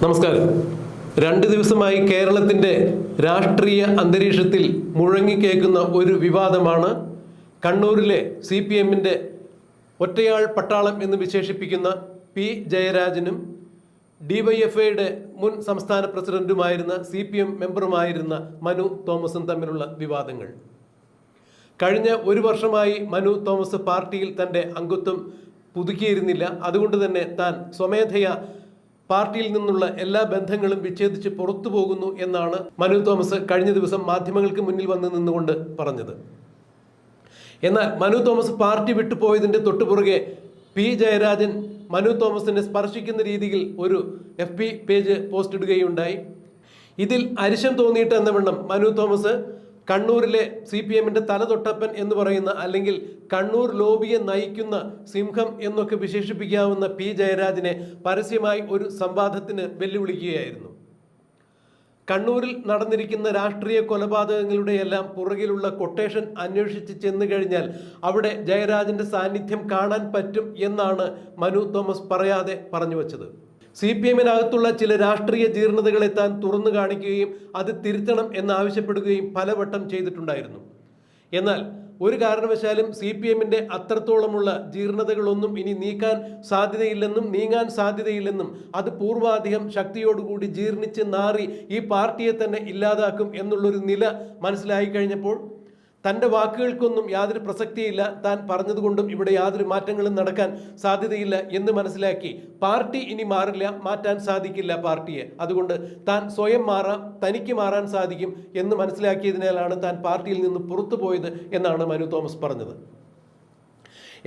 നമസ്കാരം. രണ്ട് ദിവസമായി കേരളത്തിന്റെ രാഷ്ട്രീയ അന്തരീക്ഷത്തിൽ മുഴങ്ങിക്കേക്കുന്ന ഒരു വിവാദമാണ് കണ്ണൂരിലെ സി പി എമ്മിന്റെ ഒറ്റയാൾ പട്ടാളം എന്ന് വിശേഷിപ്പിക്കുന്ന പി ജയരാജനും ഡിവൈഎഫ്ഐയുടെ മുൻ സംസ്ഥാന പ്രസിഡന്റുമായിരുന്ന സി പി എം മെമ്പറുമായിരുന്ന മനു തോമസും തമ്മിലുള്ള വിവാദങ്ങൾ. കഴിഞ്ഞ ഒരു വർഷമായി മനു തോമസ് പാർട്ടിയിൽ തന്റെ അംഗത്വം പുതുക്കിയിരുന്നില്ല. അതുകൊണ്ട് തന്നെ താൻ സ്വമേധയാ പാർട്ടിയിൽ നിന്നുള്ള എല്ലാ ബന്ധങ്ങളും വിച്ഛേദിച്ച് പുറത്തു പോകുന്നു എന്നാണ് മനു തോമസ് കഴിഞ്ഞ ദിവസം മാധ്യമങ്ങൾക്ക് മുന്നിൽ വന്ന് നിന്നുകൊണ്ട് പറഞ്ഞത്. എന്നാൽ മനു തോമസ് പാർട്ടി വിട്ടുപോയതിന്റെ തൊട്ടുപുറകെ പി ജയരാജൻ മനു തോമസിനെ സ്പർശിക്കുന്ന രീതിയിൽ ഒരു എഫ് പി പേജ് പോസ്റ്റ് ഇടുകയുണ്ടായി. ഇതിൽ അരിശം തോന്നിയിട്ട് എന്ന വണ്ണം മനു തോമസ് കണ്ണൂരിലെ സി പി എമ്മിന്റെ തലതൊട്ടപ്പൻ എന്ന് പറയുന്ന അല്ലെങ്കിൽ കണ്ണൂർ ലോബിയെ നയിക്കുന്ന സിംഹം എന്നൊക്കെ വിശേഷിപ്പിക്കാവുന്ന പി ജയരാജിനെ പരസ്യമായി ഒരു സംവാദത്തിന് വെല്ലുവിളിക്കുകയായിരുന്നു. കണ്ണൂരിൽ നടന്നിരിക്കുന്ന രാഷ്ട്രീയ കൊലപാതകങ്ങളുടെ എല്ലാം പുറകിലുള്ള കൊട്ടേഷൻ അന്വേഷിച്ച് ചെന്നു കഴിഞ്ഞാൽ അവിടെ ജയരാജന്റെ സാന്നിധ്യം കാണാൻ പറ്റും എന്നാണ് മനു തോമസ് പറയാതെ പറഞ്ഞു വച്ചത്. സി പി എമ്മിനകത്തുള്ള ചില രാഷ്ട്രീയ ജീർണതകളെ താൻ തുറന്നു കാണിക്കുകയും അത് തിരുത്തണം എന്നാവശ്യപ്പെടുകയും പലവട്ടം ചെയ്തിട്ടുണ്ടായിരുന്നു. എന്നാൽ ഒരു കാരണവശാലും സി പി എമ്മിന്റെ അത്രത്തോളമുള്ള ജീർണതകളൊന്നും ഇനി നീക്കാൻ സാധ്യതയില്ലെന്നും നീങ്ങാൻ സാധ്യതയില്ലെന്നും അത് പൂർവാധികം ശക്തിയോടുകൂടി ജീർണിച്ച് നാറി ഈ പാർട്ടിയെ തന്നെ ഇല്ലാതാക്കും എന്നുള്ളൊരു നില മനസ്സിലായി കഴിഞ്ഞപ്പോൾ തന്റെ വാക്കുകൾക്കൊന്നും യാതൊരു പ്രസക്തിയില്ല. താൻ പറഞ്ഞതുകൊണ്ടും ഇവിടെ യാതൊരു മാറ്റങ്ങളും നടക്കാൻ സാധ്യതയില്ല എന്ന് മനസ്സിലാക്കി. പാർട്ടി ഇനി മാറില്ല മാറ്റാൻ സാധിക്കില്ല പാർട്ടിയെ. അതുകൊണ്ട് താൻ സ്വയം മാറാം തനിക്ക് മാറാൻ സാധിക്കും എന്ന് മനസ്സിലാക്കിയതിനാലാണ് താൻ പാർട്ടിയിൽ നിന്ന് പുറത്തു പോയത് എന്നാണ് മനു തോമസ് പറഞ്ഞത്.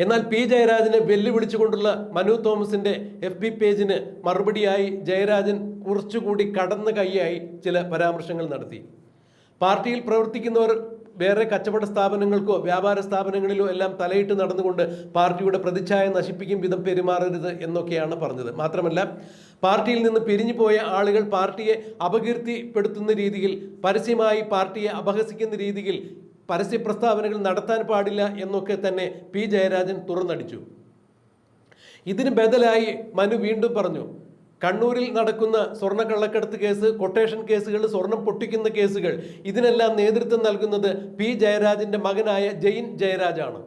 എന്നാൽ പി ജയരാജനെ വെല്ലുവിളിച്ചുകൊണ്ടുള്ള മനു തോമസിന്റെ എഫ് ബി പേജിന് മറുപടിയായി ജയരാജൻ കുറച്ചുകൂടി കടന്ന കൈയായി ചില പരാമർശങ്ങൾ നടത്തി. പാർട്ടിയിൽ പ്രവർത്തിക്കുന്നവർ വേറെ കച്ചവട സ്ഥാപനങ്ങൾക്കോ വ്യാപാര സ്ഥാപനങ്ങളിലോ എല്ലാം തലയിട്ട് നടന്നുകൊണ്ട് പാർട്ടിയുടെ പ്രതിച്ഛായ നശിപ്പിക്കും വിധം പെരുമാറരുത് എന്നൊക്കെയാണ് പറഞ്ഞത്. മാത്രമല്ല പാർട്ടിയിൽ നിന്ന് പിരിഞ്ഞു പോയ ആളുകൾ പാർട്ടിയെ അപകീർത്തിപ്പെടുത്തുന്ന രീതിയിൽ പരസ്യമായി പാർട്ടിയെ അപഹസിക്കുന്ന രീതിയിൽ പരസ്യ പ്രസ്താവനകൾ നടത്താൻ പാടില്ല എന്നൊക്കെ തന്നെ പി ജയരാജൻ തുറന്നടിച്ചു. ഇതിന് ബദലായി മനു വീണ്ടും പറഞ്ഞു കണ്ണൂരിൽ നടക്കുന്ന സ്വർണ കള്ളക്കടത്ത് കേസ് കൊട്ടേഷൻ കേസുകൾ സ്വർണം പൊട്ടിക്കുന്ന കേസുകൾ ഇതിനെല്ലാം നേതൃത്വം നൽകുന്നത് പി ജയരാജിന്റെ മകനായ ജയിൻ ജയരാജാണ്.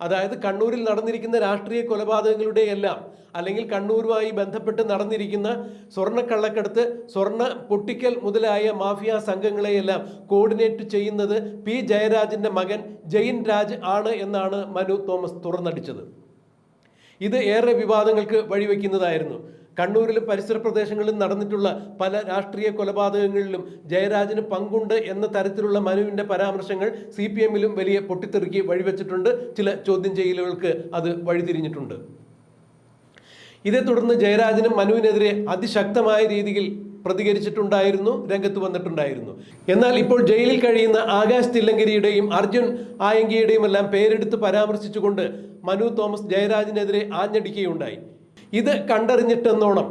അതായത് കണ്ണൂരിൽ നടന്നിരിക്കുന്ന രാഷ്ട്രീയ കൊലപാതകങ്ങളുടെ എല്ലാം അല്ലെങ്കിൽ കണ്ണൂരുമായി ബന്ധപ്പെട്ട് നടന്നിരിക്കുന്ന സ്വർണ കള്ളക്കടത്ത് സ്വർണ പൊട്ടിക്കൽ മുതലായ മാഫിയ സംഘങ്ങളെയെല്ലാം കോർഡിനേറ്റ് ചെയ്യുന്നത് പി ജയരാജിന്റെ മകൻ ജയിൻ രാജ് ആണ് എന്നാണ് മനു തോമസ് തുറന്നടിച്ചത്. ഇത് ഏറെ വിവാദങ്ങൾക്ക് വഴിവെക്കുന്നതായിരുന്നു. കണ്ണൂരിലും പരിസര പ്രദേശങ്ങളിലും നടന്നിട്ടുള്ള പല രാഷ്ട്രീയ കൊലപാതകങ്ങളിലും ജയരാജന് പങ്കുണ്ട് എന്ന തരത്തിലുള്ള മനുവിന്റെ പരാമർശങ്ങൾ സി പി എമ്മിലും വലിയ പൊട്ടിത്തെറുക്കി വഴിവെച്ചിട്ടുണ്ട്. ചില ചോദ്യം ചെയ്യലുകൾക്ക് അത് വഴിതിരിഞ്ഞിട്ടുണ്ട്. ഇതേ തുടർന്ന് ജയരാജനും മനുവിനെതിരെ അതിശക്തമായ രീതിയിൽ പ്രതികരിച്ചിട്ടുണ്ടായിരുന്നു രംഗത്ത് വന്നിട്ടുണ്ടായിരുന്നു. എന്നാൽ ഇപ്പോൾ ജയിലിൽ കഴിയുന്ന ആകാശ് തില്ലങ്കരിയുടെയും അർജുൻ ആയങ്കിയുടെയും എല്ലാം പേരെടുത്ത് പരാമർശിച്ചുകൊണ്ട് മനു തോമസ് ജയരാജിനെതിരെ ആഞ്ഞടിക്കുകയുണ്ടായി. ഇത് കണ്ടറിഞ്ഞിട്ടെന്നോണം.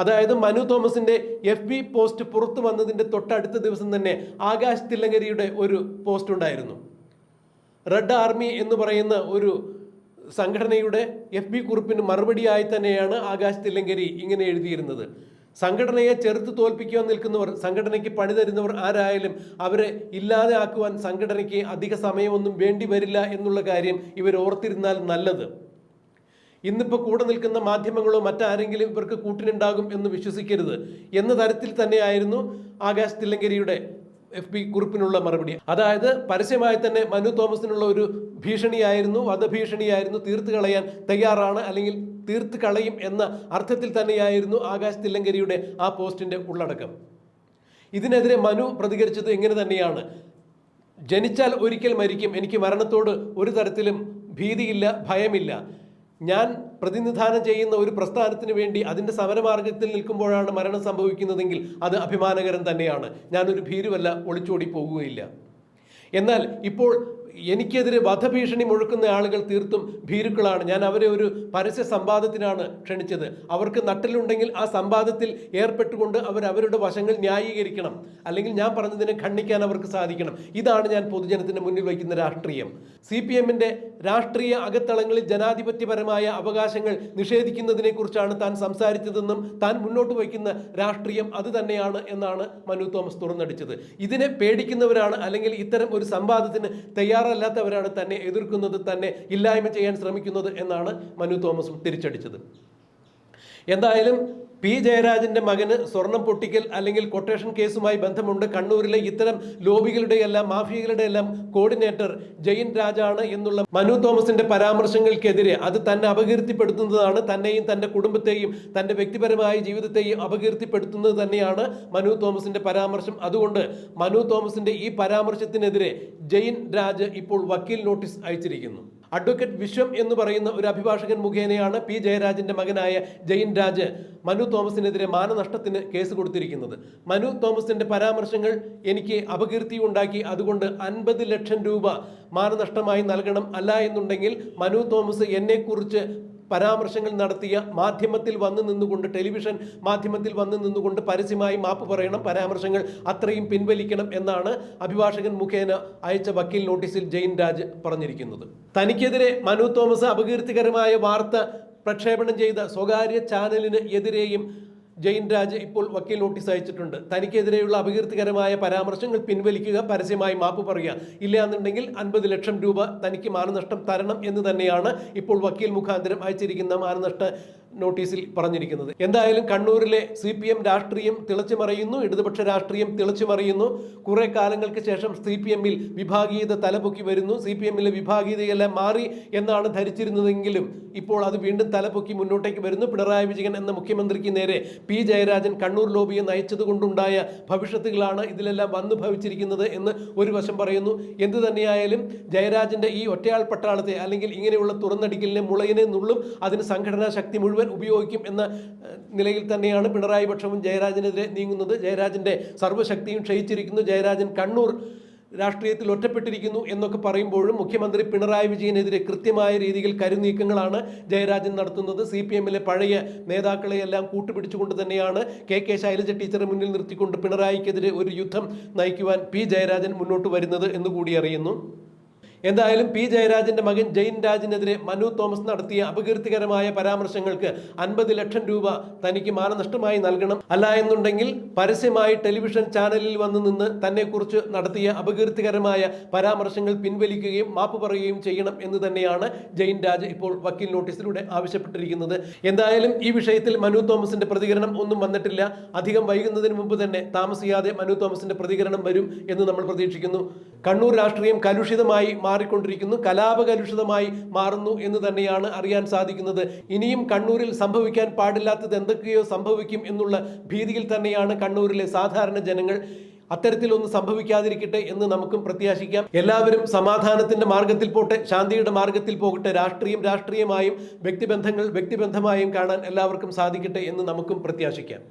അതായത് മനു തോമസിന്റെ എഫ് ബി പോസ്റ്റ് പുറത്തു വന്നതിന്റെ തൊട്ടടുത്ത ദിവസം തന്നെ ആകാശ് തില്ലങ്കരിയുടെ ഒരു പോസ്റ്റ് ഉണ്ടായിരുന്നു. റെഡ് ആർമി എന്ന് പറയുന്ന ഒരു സംഘടനയുടെ എഫ് ബി കുറിപ്പിന് മറുപടിയായി തന്നെയാണ് ആകാശ് തില്ലങ്കരി ഇങ്ങനെ എഴുതിയിരുന്നത്. സംഘടനയെ ചെറുത്ത് തോൽപ്പിക്കുവാൻ നിൽക്കുന്നവർ സംഘടനയ്ക്ക് പണി തരുന്നവർ ആരായാലും അവരെ ഇല്ലാതെ ആക്കുവാൻ സംഘടനയ്ക്ക് അധിക സമയമൊന്നും വേണ്ടി വരില്ല എന്നുള്ള കാര്യം ഇവർ ഓർത്തിരുന്നാൽ നല്ലത്. ഇന്നിപ്പോൾ കൂടെ നിൽക്കുന്ന മാധ്യമങ്ങളോ മറ്റാരെങ്കിലും ഇവർക്ക് കൂട്ടിനുണ്ടാകും എന്ന് വിശ്വസിക്കരുത് എന്ന തരത്തിൽ തന്നെയായിരുന്നു ആകാശ് തില്ലങ്കരിയുടെ എഫ് ബി കുറിപ്പിനുള്ള മറുപടി. അതായത് പരസ്യമായി തന്നെ മനു തോമസിനുള്ള ഒരു ഭീഷണിയായിരുന്നു. വധഭീഷണിയായിരുന്നു തീർത്ത് കളയാൻ തയ്യാറാണ്. അല്ലെങ്കിൽ തീർത്ത് കളയും എന്ന അർത്ഥത്തിൽ തന്നെയായിരുന്നു ആകാശ് തില്ലങ്കരിയുടെ ആ പോസ്റ്റിന്റെ ഉള്ളടക്കം. ഇതിനെതിരെ മനു പ്രതികരിച്ചത് എങ്ങനെ തന്നെയാണ്. ജനിച്ചാൽ ഒരിക്കൽ മരിക്കും. എനിക്ക് മരണത്തോട് ഒരു തരത്തിലും ഭീതിയില്ല ഭയമില്ല. ഞാൻ പ്രതിനിധാനം ചെയ്യുന്ന ഒരു പ്രസ്ഥാനത്തിന് വേണ്ടി അതിന്റെ സമരമാർഗത്തിൽ നിൽക്കുമ്പോഴാണ് മരണം സംഭവിക്കുന്നതെങ്കിൽ അത് അഭിമാനകരം തന്നെയാണ്. ഞാനൊരു ഭീരുവല്ല ഒളിച്ചോടി പോകുകയില്ല. എന്നാൽ ഇപ്പോൾ എനിക്കെതിരെ വധഭീഷണി മുഴക്കുന്ന ആളുകൾ തീർത്തും ഭീരുക്കളാണ്. ഞാൻ അവരെ ഒരു പരസ്യ സമ്പാദത്തിനാണ് ക്ഷണിച്ചത്. അവർക്ക് നട്ടിലുണ്ടെങ്കിൽ ആ സമ്പാദത്തിൽ ഏർപ്പെട്ടുകൊണ്ട് അവർ അവരുടെ വശങ്ങൾ ന്യായീകരിക്കണം. അല്ലെങ്കിൽ ഞാൻ പറഞ്ഞതിനെ ഖണ്ഡിക്കാൻ അവർക്ക് സാധിക്കണം. ഇതാണ് ഞാൻ പൊതുജനത്തിന് മുന്നിൽ വയ്ക്കുന്ന രാഷ്ട്രീയം. സി പി എമ്മിന്റെ രാഷ്ട്രീയ അകത്തളങ്ങളിൽ ജനാധിപത്യപരമായ അവകാശങ്ങൾ നിഷേധിക്കുന്നതിനെക്കുറിച്ചാണ് താൻ സംസാരിച്ചതെന്നും താൻ മുന്നോട്ട് വയ്ക്കുന്ന രാഷ്ട്രീയം അത് തന്നെയാണ് എന്നാണ് മനു തോമസ് തുറന്നടിച്ചത്. ഇതിനെ പേടിക്കുന്നവരാണ് അല്ലെങ്കിൽ ഇത്തരം ഒരു സംവാദത്തിന് തയ്യാറല്ലാത്തവരാണ് തന്നെ എതിർക്കുന്നത് തന്നെ ഇല്ലായ്മ ചെയ്യാൻ ശ്രമിക്കുന്നത് എന്നാണ് മനു തോമസും തിരിച്ചടിച്ചത്. എന്തായാലും പി ജയരാജന്റെ മകന് സ്വർണം പൊട്ടിക്കൽ അല്ലെങ്കിൽ കൊട്ടേഷൻ കേസുമായി ബന്ധമുണ്ട്. കണ്ണൂരിലെ ഇത്തരം ലോബികളുടെ എല്ലാം മാഫിയകളുടെ എല്ലാം കോർഡിനേറ്റർ ജയിൻ രാജാണ് എന്നുള്ള മനു തോമസിന്റെ പരാമർശങ്ങൾക്കെതിരെ അത് തന്നെ അപകീർത്തിപ്പെടുത്തുന്നതാണ്. തന്നെയും തന്റെ കുടുംബത്തെയും തന്റെ വ്യക്തിപരമായ ജീവിതത്തെയും അപകീർത്തിപ്പെടുത്തുന്നത് തന്നെയാണ് മനു തോമസിന്റെ പരാമർശം. അതുകൊണ്ട് മനു തോമസിന്റെ ഈ പരാമർശത്തിനെതിരെ ജയിൻ രാജ് ഇപ്പോൾ വക്കീൽ നോട്ടീസ് അയച്ചിരിക്കുന്നു. അഡ്വക്കേറ്റ് വിശ്വം എന്ന് പറയുന്ന ഒരു അഭിഭാഷകൻ മുഖേനയാണ് പി ജയരാജന്റെ മകനായ ജയിൻ രാജ് മനു തോമസിനെതിരെ മാനനഷ്ടത്തിന് കേസ് കൊടുത്തിരിക്കുന്നത്. മനു തോമസിന്റെ പരാമർശങ്ങൾ എനിക്ക് അപകീർത്തി ഉണ്ടാക്കി. അതുകൊണ്ട് അൻപത് ലക്ഷം രൂപ മാനനഷ്ടമായി നൽകണം അല്ല എന്നുണ്ടെങ്കിൽ മനു തോമസ് എന്നെക്കുറിച്ച് പരാമർശങ്ങൾ നടത്തിയ മാധ്യമത്തിൽ വന്നു നിന്നുകൊണ്ട് ടെലിവിഷൻ മാധ്യമത്തിൽ വന്നു നിന്നുകൊണ്ട് പരസ്യമായി മാപ്പ് പറയണം പരാമർശങ്ങൾ അത്രയും പിൻവലിക്കണം എന്നാണ് അഭിഭാഷകൻ മുഖേന അയച്ച വക്കീൽ നോട്ടീസിൽ ജയിൻ രാജ് പറഞ്ഞിരിക്കുന്നത്. തനിക്കെതിരെ മനു തോമസ് അപകീർത്തികരമായ വാർത്ത പ്രക്ഷേപണം ചെയ്ത സ്വകാര്യ ചാനലിന് എതിരെയും ജയിൻ രാജ് ഇപ്പോൾ വക്കീൽ നോട്ടീസ് അയച്ചിട്ടുണ്ട്. തനിക്കെതിരെയുള്ള അപകീർത്തികരമായ പരാമർശങ്ങൾ പിൻവലിക്കുക പരസ്യമായി മാപ്പ് പറയുക. ഇല്ലയെന്നുണ്ടെങ്കിൽ അൻപത് ലക്ഷം രൂപ തനിക്ക് മാനനഷ്ടം തരണം എന്ന് തന്നെയാണ് ഇപ്പോൾ വക്കീൽ മുഖാന്തരം അയച്ചിരിക്കുന്ന മാനനഷ്ട നോട്ടീസിൽ പറഞ്ഞിരിക്കുന്നത്. എന്തായാലും കണ്ണൂരിലെ സി പി എം രാഷ്ട്രീയം തിളച്ചു മറിയുന്നു ഇടതുപക്ഷ രാഷ്ട്രീയം തിളച്ചു മറിയുന്നു കുറെ കാലങ്ങൾക്ക് ശേഷം സി പി എമ്മിൽ വിഭാഗീയത തലപൊക്കി വരുന്നു. സി പി എമ്മിലെ വിഭാഗീയതയെല്ലാം മാറി എന്നാണ് ധരിച്ചിരുന്നതെങ്കിലും ഇപ്പോൾ അത് വീണ്ടും തലപൊക്കി മുന്നോട്ടേക്ക് വരുന്നു. പിണറായി വിജയൻ എന്ന മുഖ്യമന്ത്രിക്ക് നേരെ പി ജയരാജൻ കണ്ണൂർ ലോബിയെ നയിച്ചതുകൊണ്ടുണ്ടായ ഭവിഷ്യത്തുകളാണ് ഇതിലെല്ലാം വന്നു ഭവിച്ചിരിക്കുന്നത് എന്ന് ഒരു വശം പറയുന്നു. എന്തു തന്നെയായാലും ജയരാജന്റെ ഈ ഒറ്റയാൾ പട്ടാളത്തെ അല്ലെങ്കിൽ ഇങ്ങനെയുള്ള തുറന്നടിക്കലിനെ മുളയിനെ നുള്ളും. അതിന് സംഘടനാ ശക്തി മുഴുവൻ ഉപയോഗിക്കും എന്ന നിലയിൽ തന്നെയാണ് പിണറായി പക്ഷവും ജയരാജനെതിരെ നീങ്ങുന്നത്. ജയരാജന്റെ സർവശക്തിയും ക്ഷയിച്ചിരിക്കുന്നു. ജയരാജൻ കണ്ണൂർ രാഷ്ട്രീയത്തിൽ ഒറ്റപ്പെട്ടിരിക്കുന്നു എന്നൊക്കെ പറയുമ്പോഴും മുഖ്യമന്ത്രി പിണറായി വിജയനെതിരെ കൃത്യമായ രീതിയിൽ കരുനീക്കങ്ങളാണ് ജയരാജൻ നടത്തുന്നത്. സി പി എമ്മിലെ പഴയ നേതാക്കളെയെല്ലാം കൂട്ടുപിടിച്ചുകൊണ്ട് തന്നെയാണ് കെ കെ ശൈലജ ടീച്ചറെ മുന്നിൽ നിർത്തിക്കൊണ്ട് പിണറായിക്കെതിരെ ഒരു യുദ്ധം നയിക്കുവാൻ പി ജയരാജൻ മുന്നോട്ട് വരുന്നത് എന്നുകൂടി അറിയുന്നു. എന്തായാലും പി ജയരാജന്റെ മകൻ ജയിൻ രാജിനെതിരെ മനു തോമസ് നടത്തിയ അപകീർത്തികരമായ പരാമർശങ്ങൾക്ക് അൻപത് ലക്ഷം രൂപ തനിക്ക് മാനനഷ്ടമായി നൽകണം. അല്ല എന്നുണ്ടെങ്കിൽ പരസ്യമായി ടെലിവിഷൻ ചാനലിൽ വന്നു നിന്ന് തന്നെക്കുറിച്ച് നടത്തിയ അപകീർത്തികരമായ പരാമർശങ്ങൾ പിൻവലിക്കുകയും മാപ്പ് പറയുകയും ചെയ്യണം എന്ന് തന്നെയാണ് ജയിൻ രാജ് ഇപ്പോൾ വക്കീൽ നോട്ടീസിലൂടെ ആവശ്യപ്പെട്ടിരിക്കുന്നത്. എന്തായാലും ഈ വിഷയത്തിൽ മനു തോമസിന്റെ പ്രതികരണം ഒന്നും വന്നിട്ടില്ല. അധികം വൈകുന്നതിന് മുമ്പ് തന്നെ താമസിയാതെ മനു തോമസിന്റെ പ്രതികരണം വരും എന്ന് നമ്മൾ പ്രതീക്ഷിക്കുന്നു. കണ്ണൂർ രാഷ്ട്രീയം കലുഷിതമായി മാറിക്കൊണ്ടിരിക്കുന്നു. കലാപകലുഷിതമായി മാറുന്നു എന്ന് തന്നെയാണ് അറിയാൻ സാധിക്കുന്നത്. ഇനിയും കണ്ണൂരിൽ സംഭവിക്കാൻ പാടില്ലാത്തത് എന്തൊക്കെയോ സംഭവിക്കും എന്നുള്ള ഭീതിയിൽ തന്നെയാണ് കണ്ണൂരിലെ സാധാരണ ജനങ്ങൾ. അത്തരത്തിലൊന്നും സംഭവിക്കാതിരിക്കട്ടെ എന്ന് നമുക്കും പ്രത്യാശിക്കാം. എല്ലാവരും സമാധാനത്തിന്റെ മാർഗത്തിൽ പോട്ടെ ശാന്തിയുടെ മാർഗത്തിൽ പോകട്ടെ രാഷ്ട്രീയം രാഷ്ട്രീയമായും വ്യക്തിബന്ധങ്ങൾ വ്യക്തിബന്ധമായും കാണാൻ എല്ലാവർക്കും സാധിക്കട്ടെ എന്ന് നമുക്കും പ്രത്യാശിക്കാം.